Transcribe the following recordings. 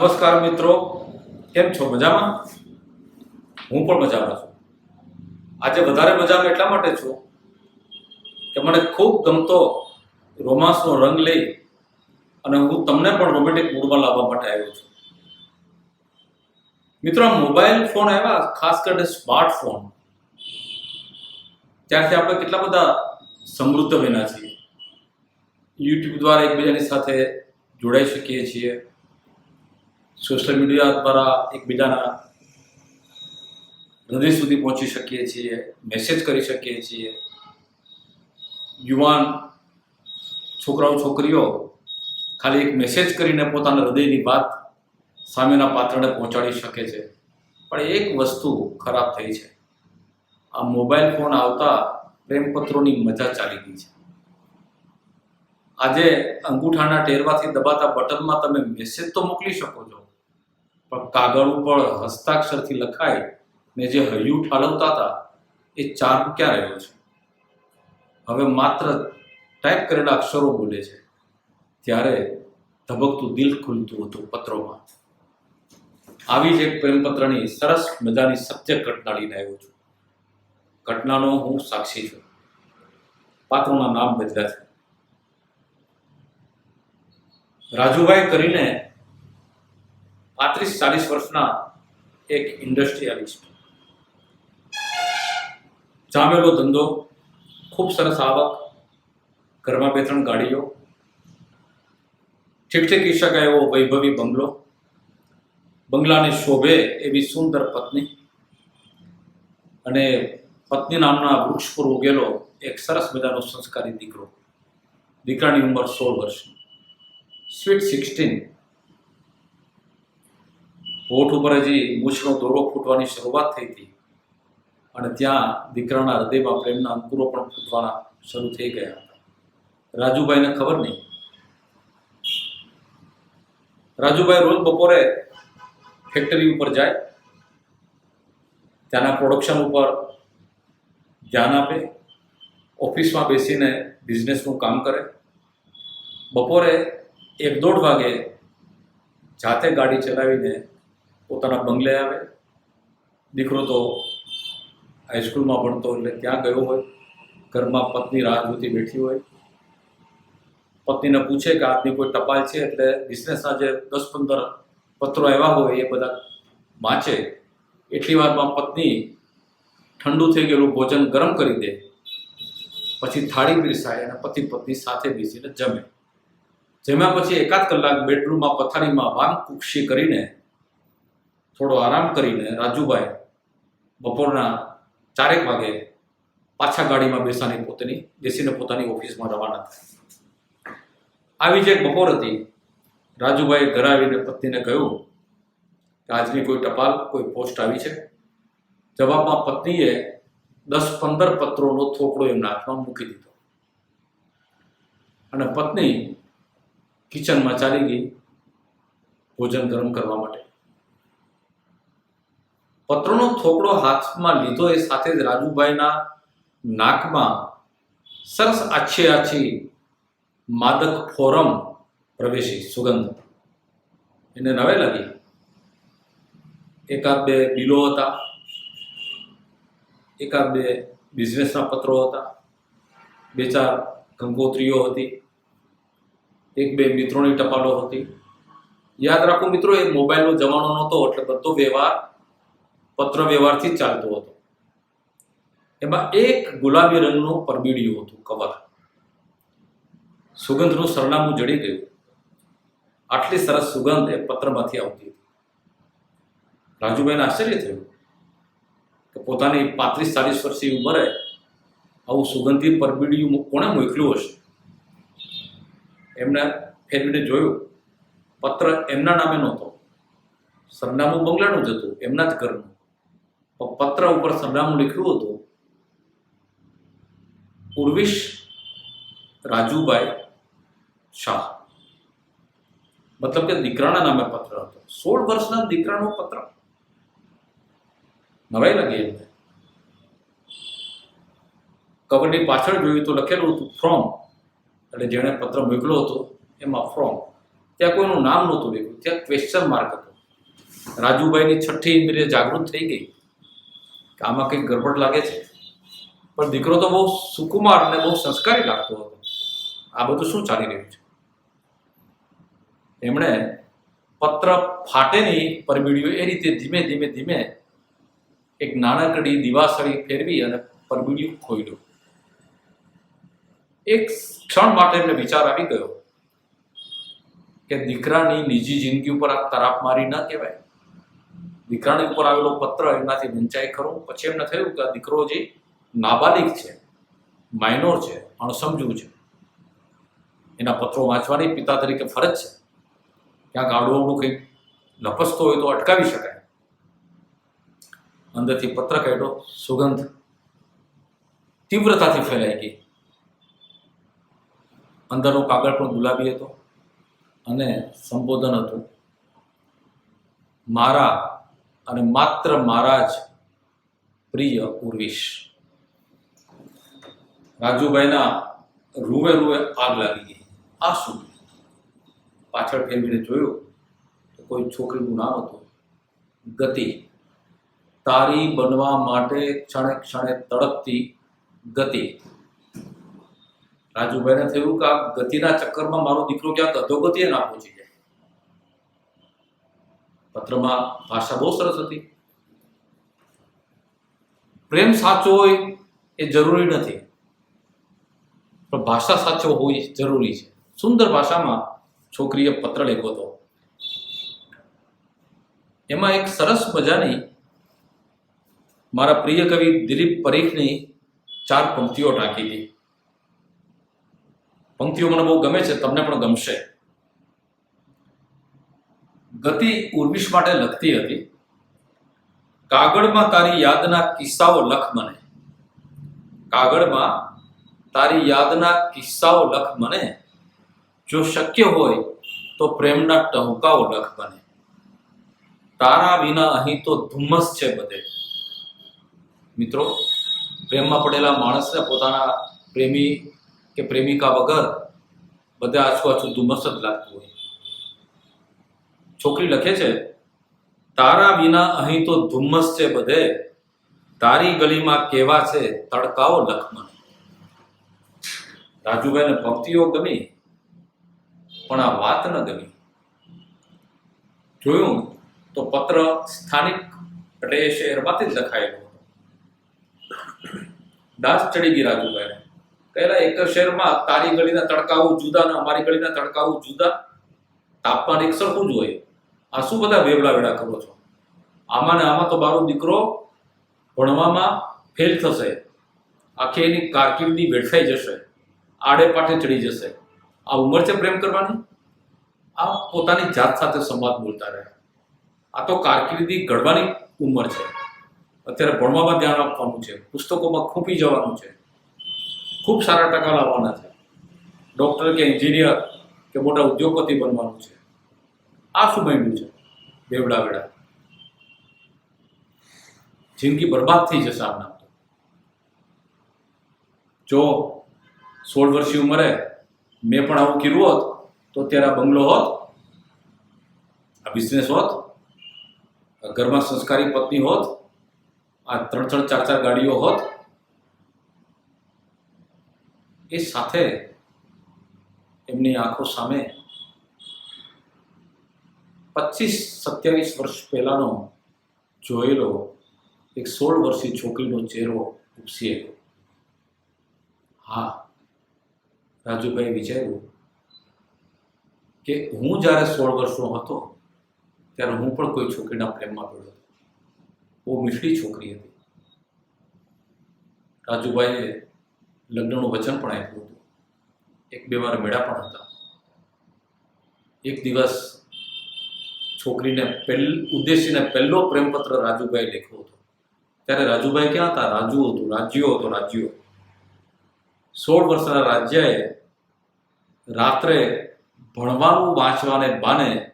નમસ્કાર મિત્રો, કેમ છો? મજામાં? હું પણ મજામાં છું. આજે વધારે મજામાં એટલા માટે છું કે મને ખૂબ ગમતો રોમાન્સનો રંગ લઈ અને હું તમને પણ રોમેન્ટિક મૂડમાં લાવવા માટે આવ્યો છું. મિત્રો મોબાઈલ ફોન આવ્યા, ખાસ કરીને સ્માર્ટફોન ત્યારથી આપણે કેટલા બધા સમૃદ્ધ બન્યા છીએ. યુટ્યુબ દ્વારા એકબીજાની સાથે જોડાઈ શકીએ છીએ. સોશિયલ મીડિયા દ્વારા એકબીજાના હૃદય સુધી પહોંચી શકીએ છીએ મેસેજ કરી શકીએ છીએ. યુવાન છોકરાઓ, છોકરીઓ ખાલી એક મેસેજ કરીને પોતાના હૃદયની વાત સામેના પાત્રને પહોંચાડી શકે છે. પણ એક વસ્તુ ખરાબ થઈ છે. આ મોબાઈલ ફોન આવતા પ્રેમપત્રોની મજા ચાલી ગઈ છે. આજે અંગૂઠાના ટેરવાથી દબાતા બટનમાં તમે મેસેજ તો મોકલી શકો છો. પણ કાગળ ઉપર હસ્તાક્ષરથી લખાય ને જે હૈયું ઠાલવતા હતા, એ ચાર્મ ક્યાં રહ્યો છે? હવે માત્ર ટાઈપ કરેલા અક્ષરો બોલે છે. ત્યારે ધબકતું દિલ ખુલતું હતું પત્રોમાં. આવી જ એક પ્રેમપત્રની સરસ મજાની સત્ય ઘટના લઈને આવ્યો છું. ઘટનાનો હું સાક્ષી છું. પાત્રોના નામ બદલ્યા છે. રાજુભાઈ કરીને પાંત્રીસ ચાલીસ વર્ષના એક ઇન્ડસ્ટ્રીયાલિસ્ટ જામેલો ધંધો, ખૂબ સરસ આવક, ઘરમાં બે ત્રણ ગાડીઓ ઠીક ઠીક શકાય એવો વૈભવી બંગલો, બંગલાને શોભે એવી સુંદર પત્ની અને પત્ની નામના વૃક્ષ પર ઉગેલો એક સરસ મજાનો સંસ્કારી દીકરો. દીકરાની ઉંમર સોળ વર્ષની. સ્વીટ સિક્સટીન હોઠ ઉપર હજી મૂછનો દોરો ફૂટવાની શરૂઆત થઈ હતી. અને ત્યાં દીકરાના હૃદયમાં પ્રેમના અંકુરો પણ ફૂટવાના શરૂ થઈ ગયા હતા. રાજુભાઈને ખબર નહીં. રાજુભાઈ રોજ બપોરે ફેક્ટરી ઉપર જાય, ત્યાંના પ્રોડક્શન ઉપર ધ્યાન આપે, ઓફિસમાં બેસીને બિઝનેસનું કામ કરે. બપોરે એક દોઢ વાગે જાતે ગાડી ચલાવીને પોતાના બંગલે આવે. દીકરો તો હાઈસ્કૂલમાં ભણતો એટલે ત્યાં ગયો હોય? ઘરમાં પત્ની રાહ જોતી બેઠી હોય. પત્નીને પૂછે કે આજની કોઈ ટપાલ છે? એટલે બિઝનેસના જે દસ પંદર પત્રો આવ્યા હોય એ બધા વાંચે. એટલી વારમાં પત્ની ઠંડુ થઈ ગયેલું ભોજન ગરમ કરી દે. પછી થાળી પીરસાય અને પતિ પત્ની સાથે બેસીને જમે. જમ્યા પછી એકાદ કલાક બેડરૂમમાં પથારીમાં વામ કુક્ષી કરીને થોડો આરામ કરીને રાજુભાઈ બપોરના ચારેક વાગે પાછા ગાડીમાં બેસાની પોતાની, બેસીને પોતાની ઓફિસમાં રવાના થયા. આવી જ એક બપોર હતી. રાજુભાઈ ઘરે આવીને પત્નીને કહ્યું કે આજની કોઈ ટપાલ, કોઈ પોસ્ટ આવી છે? જવાબમાં પત્નીએ દસ પંદર પત્રોનો થોકડો એમના હાથમાં મૂકી દીધો. અને પત્ની કિચનમાં ચાલી ગઈ ભોજન ગરમ કરવા માટે. પત્રોનો થોકડો હાથમાં લીધો એ સાથે જ રાજુભાઈના નાકમાં સરસ આછી આછી માદક ફોરમ પ્રવેશી, સુગંધ. એને નવે લાગી. એકાદ બે બિલો હતા. એકાદ બે બિઝનેસના પત્રો હતા. બે ચાર કંકોત્રીઓ હતી. એક બે મિત્રોની ટપાલો હતી. યાદ રાખો મિત્રો, એ મોબાઈલનો જમાનો નહોતો, એટલે બધો વ્યવહાર પત્ર વ્યવહારથી ચાલતો હતો. એમાં એક ગુલાબી રંગનું પરબીડિયું હતું, કવર. સુગંધનું સરનામું જડી ગયું. આટલી સરસ સુગંધ એ પત્રમાંથી આવતી હતી. રાજુભાઈને આશ્ચર્ય થયું કે પોતાની પાંત્રીસ ચાલીસ વર્ષની ઉંમરે આવું સુગંધી પરબીડિયું કોણે મોકલ્યું હશે? એમને ફેરવીને જોયું, પત્ર એમના નામે નહોતો. સરનામું બંગલાનું જ હતું, એમના જ ઘરનું. પત્ર ઉપર સરનામું લખ્યું હતું ઉર્વિશ રાજુભાઈ શાહ મતલબ કે દીકરાના નામે પત્ર હતો સોળ વર્ષના દીકરાનો પત્ર નવાઈ લાગી એમને કવરની પાછળ જોયું તો લખેલું હતું ફ્રોમ એટલે જેણે પત્ર મોકલ્યો હતો એમાં ફ્રોમ ત્યાં કોઈનું નામ નહોતું લખ્યું ત્યાં ક્વેશ્ચન માર્ક હતો રાજુભાઈની છઠ્ઠી ઇન્દ્રિય જાગૃત થઈ ગઈ કે આમાં કંઈક ગરબડ લાગે છે? પણ દીકરો તો બહુ સુકુમાર અને બહુ સંસ્કારી લાગતો હતો. આ બધું શું ચાલી રહ્યું છે? એમણે પત્ર ફાટેની પરબીડીઓ એ રીતે ધીમે ધીમે ધીમે એક નાનકડી દિવાસળી ફેરવી અને પરબીડિયું ખોલ્યું એક ક્ષણ માટે એમને વિચાર આવી ગયો કે દીકરાની નિજી જિંદગી ઉપર આ તરાપ મારી ન કહેવાય. દીકરાની ઉપર આવેલો પત્ર એમનાથી વંચાય ખરો. પછી એમને થયું કે આ દીકરો જે નાબાલિક છે માઇનોર છે, અણસમજુ છે. એના પત્રો વાંચવાની પિતા તરીકે ફરજ છે. ક્યાંક અવડું કંઈક લપસતો હોય તો અટકાવી શકાય. અંદરથી પત્ર કાઢ્યો, સુગંધ તીવ્રતાથી ફેલાઈ ગઈ. અંદરનો કાગળ પણ ગુલાબી હતો અને સંબોધન હતું, મારા અને માત્ર મારા જ પ્રિય ઉર્વિશ. રાજુભાઈના રૂવે રૂવે આગ લાગી ગઈ. આ શું? પાછળ ફેરવીને જોયું તો કોઈ છોકરીનું નામ હતું. ગતિ. તારી બનવા માટે ક્ષણે ક્ષણે તડપતી ગતિ. રાજુભાઈને થયું કે આ ગતિના ચક્કરમાં મારો દીકરો ક્યાંક અધોગતિએ ના પહોંચી જાય. પત્રમાં ભાષા બહુ સરસ હતી. પ્રેમ સાચો હોય એ જરૂરી નથી. પણ ભાષા સાચો હોય જરૂરી છે. સુંદર ભાષામાં છોકરીએ પત્ર લખ્યો હતો. એમાં એક સરસ મજાની મારા પ્રિય કવિ દિલીપ પરીખની ચાર પંક્તિઓ ટાંકી હતી. પંક્તિઓ મને બહુ ગમે છે, તમને પણ ગમશે. ગતિ ઉર્વિશ માટે લખતી હતી. કાગળમાં તારી યાદના કિસ્સાઓ લખ મને. કાગળમાં તારી યાદના કિસ્સાઓ લખ મને. જો શક્ય હોય તો પ્રેમના ટહુકાઓ લખ મને. તારા વિના અહીં તો ધુમ્મસ છે બધે. મિત્રો, પ્રેમમાં પડેલા માણસને પોતાના પ્રેમી કે પ્રેમિકા વગર બધે આછું આછું ધુમ્મસ જ લાગતું હોય. છોકરી લખે છે, તારા વિના અહીં તો ધુમ્મસ છે બધે. તારી ગલીમાં કેવા છે તડકાઓ લખમણ. રાજુભાઈને ભક્તિઓ ગમી, પણ આ વાત ન ગમી. જોયું તો પત્ર સ્થાનિક એટલે એ શહેરમાંથી જ લખાયેલો દાસ ચડી ગઈ રાજુભાઈને. પહેલા એક શહેરમાં તારી ગળીના તડકાઓ જુદા ને અમારી ગળીના તડકાઓ જુદા. તાપમાન એક સરખું જ હોય. આ શું બધા વેવડા વેડા કરો છો? આમાં ને આમાં તો મારો દીકરો ભણવામાં ફેલ થશે. આખી એની કારકિર્દી વેડફાઈ જશે. આડે પાઠે ચડી જશે. આ ઉંમર છે પ્રેમ કરવાની? આ પોતાની જાત સાથે સંવાદ બોલતા રહે. આ તો કારકિર્દી ઘડવાની ઉંમર છે. અત્યારે ભણવામાં ધ્યાન આપવાનું છે. પુસ્તકોમાં ખૂંપી જવાનું છે. ખૂબ સારા ટકા લાવવાના છે. ડૉક્ટર કે એન્જિનિયર કે મોટા ઉદ્યોગપતિ બનવાનું છે. આ શું માંડ્યું છે બેવડા વેડા જિંદગી બરબાદ થઈ જશે આમના તો. જો સોળ વર્ષની ઉંમરે મેં પણ આવું કર્યું હોત, તો અત્યારે આ બંગલો હોત, આ બિઝનેસ હોત, આ ઘરમાં સંસ્કારી પત્ની હોત, આ ત્રણ ત્રણ ચાર ચાર ગાડીઓ હોત, એ સાથે એમની આંખો સામે પચીસ સત્યાવીસ વર્ષ પહેલાંનો જોયેલો એક સોળ વર્ષની છોકરીનો ચહેરો ઉપસી હા, રાજુભાઈ વિચાર્યું કે હું જ્યારે સોળ વર્ષનો હતો, ત્યારે હું પણ કોઈ છોકરીના પ્રેમમાં પડ્યો હતો. બહુ મીઠડી છોકરી હતી. રાજુભાઈએ લગ્નનું વચન પણ આપ્યું હતું. એક બે વાર મેળા પણ હતા. એક દિવસ છોકરીને પહેલ ઉદ્દેશીને પહેલો પ્રેમપત્ર રાજુભાઈ લખ્યો હતો. ત્યારે રાજુભાઈ ક્યાં હતા? રાજુ હતું, રાજ્યો હતો, રાજ્યો. સોળ વર્ષના રાજ્યએ રાત્રે ભણવાનું વાંચવાને બાને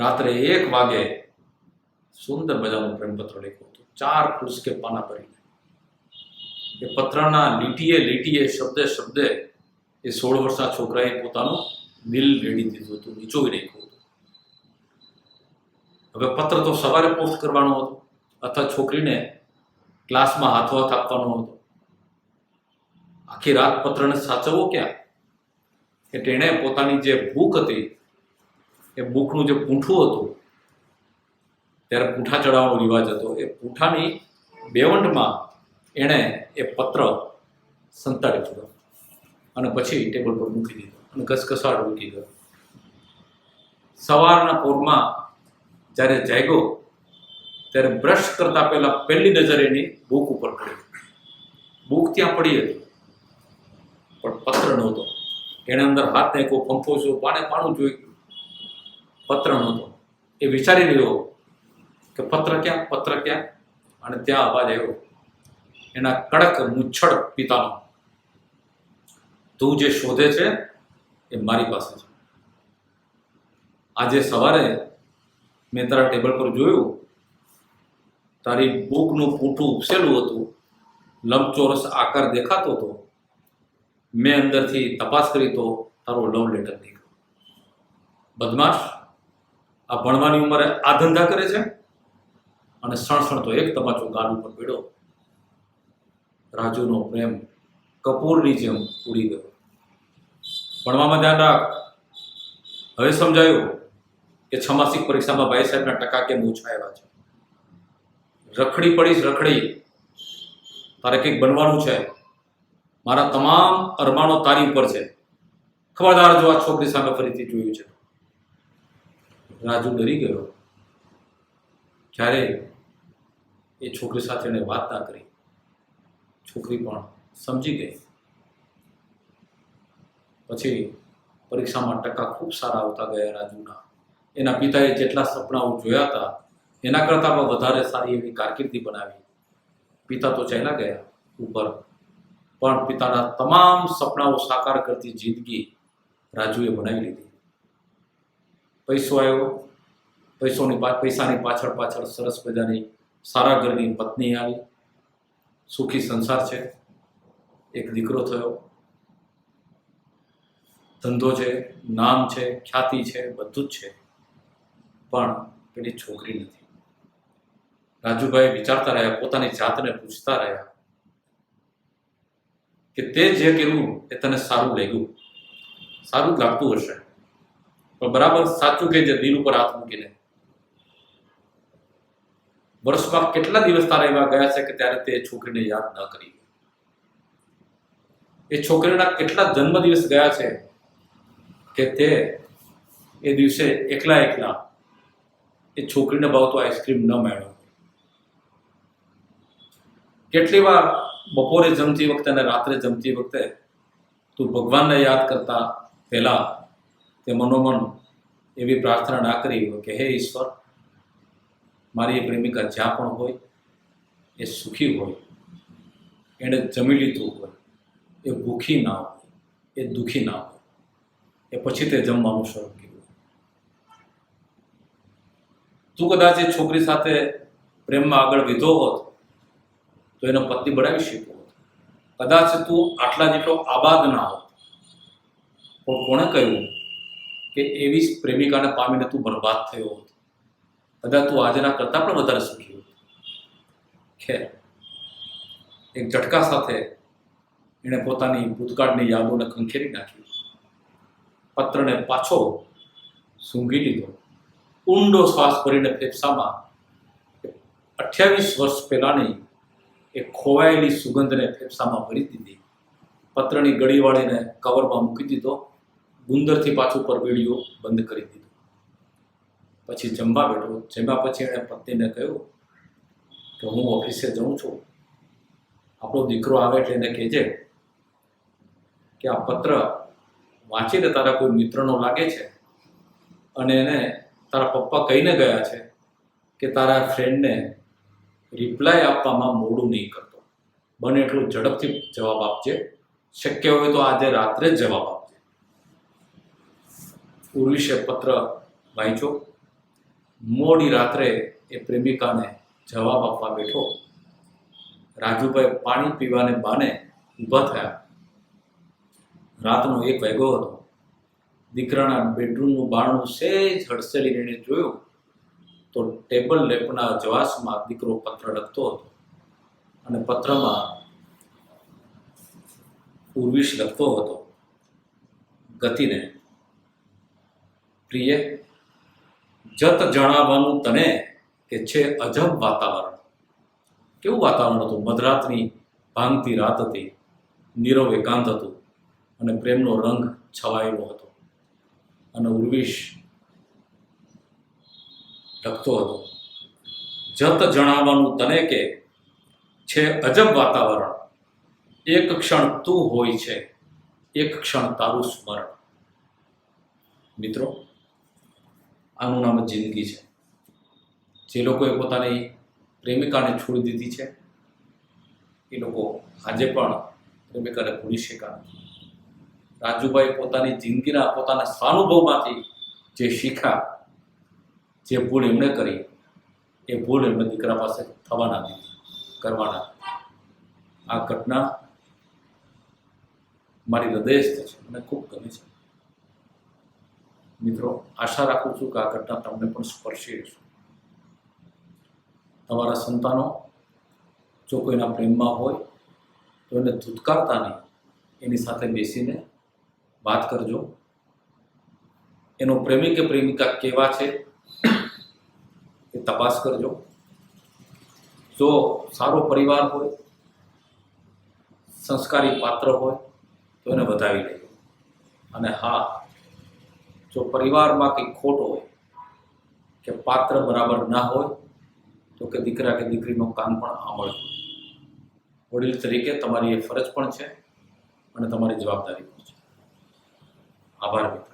રાત્રે એક વાગે સુંદર મજાનું પ્રેમપત્ર લખ્યું હતું. ચાર કે પાના ભરીને. એ પત્રના લીટીએ લીટીએ, શબ્દે શબ્દે એ સોળ વર્ષના છોકરાએ પોતાનું દિલ રેડી દીધું હતું, નીચોવી નાખ્યું. હવે પત્ર તો સવારે પોસ્ટ કરવાનો હતો. અથવા છોકરીને ક્લાસમાં હાથો હાથ આપવાનો હતો. આખી રાત પત્રને સાચવવો ક્યાં? કે તેણે પોતાની જે ભૂખ હતી, એ ભૂખનું જે પૂંઠું હતું, ત્યારે પૂંઠા ચડાવવાનો રિવાજ હતો. એ પૂંઠાની બેવંટમાં એણે એ પત્ર સંતાડી દીધો. અને પછી ટેબલ પર મૂકી દીધો. અને ઘસઘસાટ મૂકી ગયો સવારના પોરમાં જ્યારે જાગ્યો, ત્યારે બ્રશ કરતા પહેલા પહેલી નજર એની બુક ઉપર પડી. બુક ત્યાં પડી હતી, પણ પત્ર નહોતો. એણે અંદર હાથ નાખ્યો, પંખો છો પાણે પાણું જોઈ પત્ર નહોતો. એ વિચારી રહ્યો કે પત્ર ક્યાં પત્ર ક્યાં? અને ત્યાં અવાજ આવ્યો, એના કડક મુચ્છડ પિતાનો. તું જે શોધે છે, એ મારી પાસે છે. આજે સવારે મેં તારા ટેબલ પર જોયું. તારી બુકનું પૂઠું ઉપસેલું હતું. લંબચોરસ આકાર દેખાતો હતો. મેં અંદરથી તપાસ કરી તો તારો લવ લેટર નીકળ્યો. બદમાશ, આ ભણવાની ઉંમરે આ ધંધા કરે છે? અને સણસણ તો એક તમાચો ગાલ ઉપર પડ્યો. રાજુનો પ્રેમ કપૂરની જેમ ઉડી ગયો. ભણવામાં ધ્યાન રાખ. હવે સમજાયું. કે છમાસિક પરીક્ષામાં ભાઈ સાહેબના ટકા કેમ ઓછા આવ્યા છે? રખડી પડીશ રખડી. તારે કંઈક બનવાનું છે? મારા તમામ અરમાણો તારી ઉપર છે. ખબરદાર જો આ છોકરી સામે ફરીથી જોયું છે. રાજુ ડરી ગયો. જ્યારે એ છોકરી સાથે એણે વાત ના કરી? છોકરી પણ સમજી ગઈ. પછી પરીક્ષામાં ટકા ખૂબ સારા આવતા ગયા રાજુના. એના પિતાએ જેટલા સપનાઓ જોયા હતા, એના કરતાં પણ વધારે સારી એવી કારકિર્દી બનાવી. પિતા તો ચાલ્યા ગયા ઉપર, પણ પિતાના તમામ સપનાઓ સાકાર કરતી જિંદગી રાજુએ બનાવી લીધી. પૈસો આવ્યો, પૈસોની પૈસાની પાછળ પાછળ સરસ મજાની સારા ઘરની પત્ની આવી. સુખી સંસાર છે. એક દીકરો થયો. ધંધો છે, નામ છે, ખ્યાતિ છે, બધું જ છે. પણ પેલી છોકરી નથી. રાજુભાઈ વિચારતા રહ્યા, પોતાની જાતને પૂછતા રહ્યા કે તે જે કર્યું એ તને સારું લાગ્યું. સારું લાગતું હશે. પણ બરાબર સાચું કે જે દિલ ઉપર હાથ મૂકીને? વર્ષમાં કેટલા દિવસ તારા એવા ગયા છે કે ત્યારે તે છોકરીને યાદ ન કરી એ છોકરીના કેટલા જન્મદિવસ ગયા છે કે તે એ દિવસે એકલા એકલા એ છોકરીને ભાવતો આઈસ્ક્રીમ ન મેળવ્યો કેટલી વાર બપોરે જમતી વખતે અને રાત્રે જમતી વખતે તું ભગવાનને યાદ કરતા પહેલા તે મનોમન એવી પ્રાર્થના ના કરી હોય કે, હે ઈશ્વર, મારી એ પ્રેમિકા જ્યાં પણ હોય, એ સુખી હોય એણે જમી લીધું હોય, એ ભૂખી ના હોય, એ દુઃખી ના હોય, એ પછી તે જમવાનું શરૂ કર્યું. તું કદાચ એ છોકરી સાથે પ્રેમમાં આગળ વિધો હોત, તો એનો પત્ની બનાવી શક્યો હોત. કદાચ તું આટલા જેટલો આબાદ ના હોત. પણ કોણે કહ્યું કે એવી જ પ્રેમિકાને પામીને તું બરબાદ થયો હોત? કદાચ તું આજના કરતાં પણ વધારે સુખી હોત? ખેર, એક ઝટકા સાથે એણે પોતાની ભૂતકાળની યાદોને ખંખેરી નાખી. પત્રને પાછો સૂંઘી લીધો. ઊંડો શ્વાસ ભરીને ફેફસામાં અઠ્યાવીસ વર્ષ પહેલાંની એ ખોવાયેલી સુગંધને ફેફસામાં ભરી દીધી. પત્રની ગળી વાળીને કવરમાં મૂકી દીધો. ગુંદરથી પાછું પરબેડીઓ બંધ કરી દીધો. પછી જમવા બેઠો. જમ્યા પછી એણે પત્નીને કહ્યું કે હું ઓફિસે જાઉં છું. આપણો દીકરો આવે એટલે એને કહેજે કે આ પત્ર વાંચીને તારા કોઈ મિત્રનો લાગે છે? અને એને તારા પપ્પા કહીને ગયા છે કે તારા ફ્રેન્ડને રિપ્લાય આપવામાં મોડું નહીં કરતો. બને એટલું ઝડપથી જવાબ આપજે. શક્ય હોય તો આજે રાત્રે જ જવાબ આપજે. ઉર્વિશે પત્ર વાંચ્યો. મોડી રાત્રે એ પ્રેમિકાને જવાબ આપવા બેઠો. રાજુભાઈ પાણી પીવાને બાને ઊભા થયા. રાતનો એક વાગ્યો હતો. દીકરાના બેડરૂમનું બારણું સહેજ હડસેલી એણે જોયું તો ટેબલ લેપના જવાસમાં દીકરો પત્ર લખતો હતો. અને પત્રમાં ઉર્વિશ લખતો હતો, ગતિને, પ્રિય, જત જણાવવાનું તને કે છે અજબ વાતાવરણ. કેવું વાતાવરણ હતું? મધરાતની ભાંગતી રાત હતી, નીરવ એકાંત હતું અને પ્રેમનો રંગ છવાયેલો હતો. અને ઉર્વિશ લખતો હતો. જત જણાવવાનું તને કે છે અજબ વાતાવરણ. એક ક્ષણ તું હોય છે, એક ક્ષણ તારું સ્મરણ. મિત્રો, આનું નામ જિંદગી છે. જે લોકોએ પોતાની પ્રેમિકાને છોડી દીધી છે, એ લોકો આજે પણ પ્રેમિકાને ભૂલી શક્યા નથી. રાજુભાઈ પોતાની જિંદગીના પોતાના સ્વાનુભવમાંથી જે શીખ્યા જે ભૂલ એમણે કરી, એ ભૂલ એમને દીકરા પાસે થવાના દીધી કરવાના આ ઘટના મારી હૃદયસ્થ છે, મને ખૂબ ગમે છે. મિત્રો, આશા રાખું છું કે આ ઘટના તમને પણ સ્પર્શી હશે. તમારા સંતાનો જો કોઈના પ્રેમમાં હોય, તો એને ધૂતકારતા નહીં, એની સાથે બેસીને વાત કરજો. એનો પ્રેમી કે પ્રેમિકા કેવા છે એ તપાસ કરજો. જો સારો પરિવાર હોય, સંસ્કારી પાત્ર હોય, તો એને વધાવી લેજો. અને હા, જો પરિવારમાં કંઈ ખોટ હોય, કે પાત્ર બરાબર ના હોય, તો કે દીકરા કે દીકરીનું કામ પણ આંબળજો વડીલ તરીકે તમારી એ ફરજ પણ છે અને તમારી જવાબદારી પણ છે. આભાર મિત્રો